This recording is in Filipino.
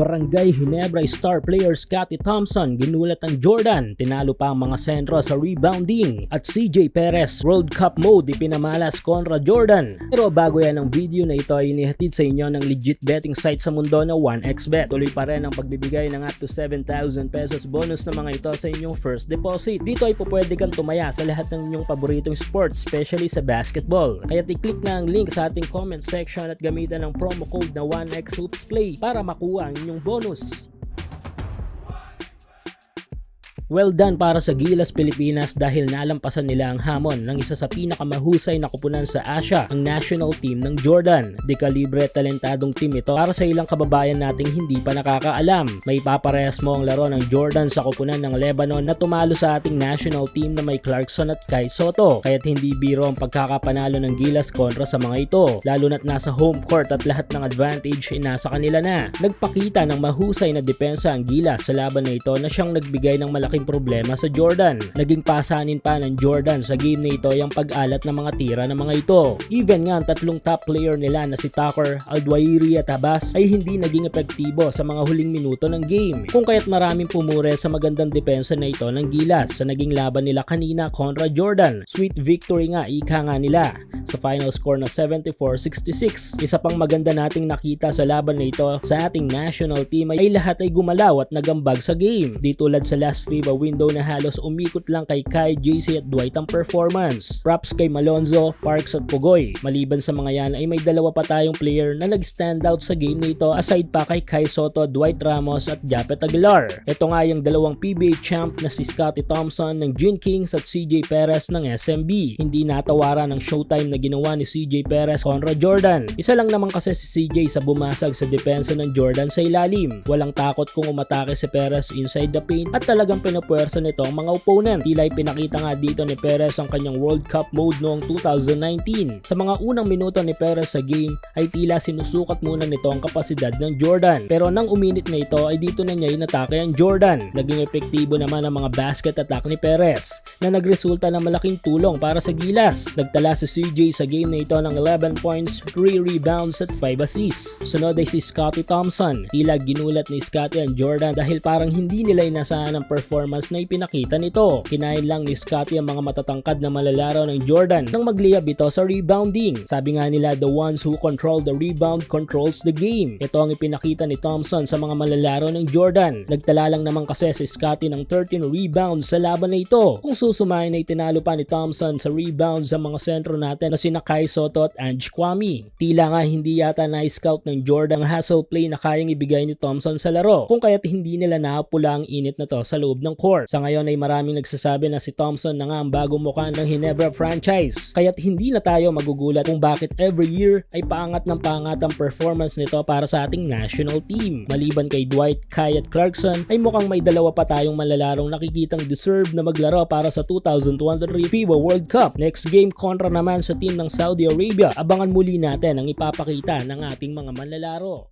Barangay Ginebra star player Scottie Thompson ginulat ang Jordan, tinalo pa ang mga sentro sa rebounding at CJ Perez World Cup mode ipinamalas kontra Jordan. Pero bago yan ang video na ito ay inihatid sa inyo ng legit betting site sa mundo na 1xBet. Tuloy pa rin ang pagbibigay ng up to 7,000 pesos bonus na mga ito sa inyong first deposit. Dito ay pupwede kang tumaya sa lahat ng inyong paboritong sports, especially sa basketball. Kaya i-click na ang link sa ating comment section at gamitan ng promo code na 1xHoopsPlay para makuha ang inyong bonus. Well done para sa Gilas Pilipinas dahil nalampasan nila ang hamon ng isa sa pinakamahusay na kupunan sa Asia, ang national team ng Jordan. Di kalibre talentadong team ito para sa ilang kababayan nating hindi pa nakakaalam. May paparehas mo ang laro ng Jordan sa kupunan ng Lebanon na tumalo sa ating national team na may Clarkson at Kai Soto. Kaya't hindi biro ang pagkakapanalo ng Gilas kontra sa mga ito, lalo na't nasa home court at lahat ng advantage ay nasa kanila na. Nagpakita ng mahusay na depensa ang Gilas sa laban na ito na siyang nagbigay ng malaking problema sa Jordan. Naging pasanin pa ng Jordan sa game na ito yung pag-alat ng mga tira ng mga ito. Even nga ang tatlong top player nila na si Tucker, Aldwairi at Abbas ay hindi naging epektibo sa mga huling minuto ng game. Kung kaya't maraming pumure sa magandang depensa na ito ng Gilas sa naging laban nila kanina kontra Jordan. Sweet victory nga, ika nga nila sa final score na 74-66. Isa pang maganda nating nakita sa laban na ito sa ating national team ay lahat ay gumalaw at nagambag sa game. Di tulad sa last FIBA window na halos umikot lang kay Kai, JC at Dwight ang performance. Props kay Malonzo, Parks at Pugoy. Maliban sa mga yan ay may dalawa pa tayong player na nag-stand out sa game nito aside pa kay Kai Soto, Dwight Ramos at Japet Aguilar. Ito nga yung dalawang PBA champ na si Scottie Thompson ng Gin Kings at CJ Perez ng SMB. Hindi natawaran ang showtime na ginawa ni CJ Perez kontra Jordan. Isa lang naman kasi si CJ sa bumasag sa depensa ng Jordan sa ilalim. Walang takot kung umatake si Perez inside the paint at talagang pinapuwersa nito ang mga opponent. Tila pinakita nga dito ni Perez ang kanyang World Cup mode noong 2019. Sa mga unang minuto ni Perez sa game ay tila sinusukat muna nito ang kapasidad ng Jordan. Pero nang uminit na ito ay dito na niya inatake ang Jordan. Naging epektibo naman ang mga basket attack ni Perez na nagresulta ng malaking tulong para sa Gilas. Nagtala si CJ sa game na ito ng 11 points, 3 rebounds at 5 assists. Sunod ay si Scottie Thompson. Tila ginulat ni Scottie ang Jordan dahil parang hindi nila inasahan ang performance na ipinakita nito. Kinain lang ni Scottie ang mga matatangkad na malalaro ng Jordan nang magliyab ito sa rebounding. Sabi nga nila the ones who control the rebound controls the game. Ito ang ipinakita ni Thompson sa mga malalaro ng Jordan. Nagtala lang naman kasi si Scottie ng 13 rebounds sa laban na ito. Kung susumahin ay tinalo pa ni Thompson sa rebounds sa mga sentro natin na sina Kai Soto at Ange Kwame. Tila nga hindi yata na-scout ng Jordan hustle play na kayang ibigay ni Thompson sa laro kung kaya't hindi nila napula ang init na to sa loob ng court. Sa ngayon ay maraming nagsasabi na si Thompson na nga ang bagong mukha ng Ginebra franchise. Kaya't hindi na tayo magugulat kung bakit every year ay paangat ng paangat ang performance nito para sa ating national team. Maliban kay Dwight, Kai at Clarkson ay mukhang may dalawa pa tayong malalarong nakikitang deserve na maglaro para sa 2023 FIBA World Cup. Next game kontra naman sa ng Saudi Arabia. Abangan muli natin ang ipapakita ng ating mga manlalaro.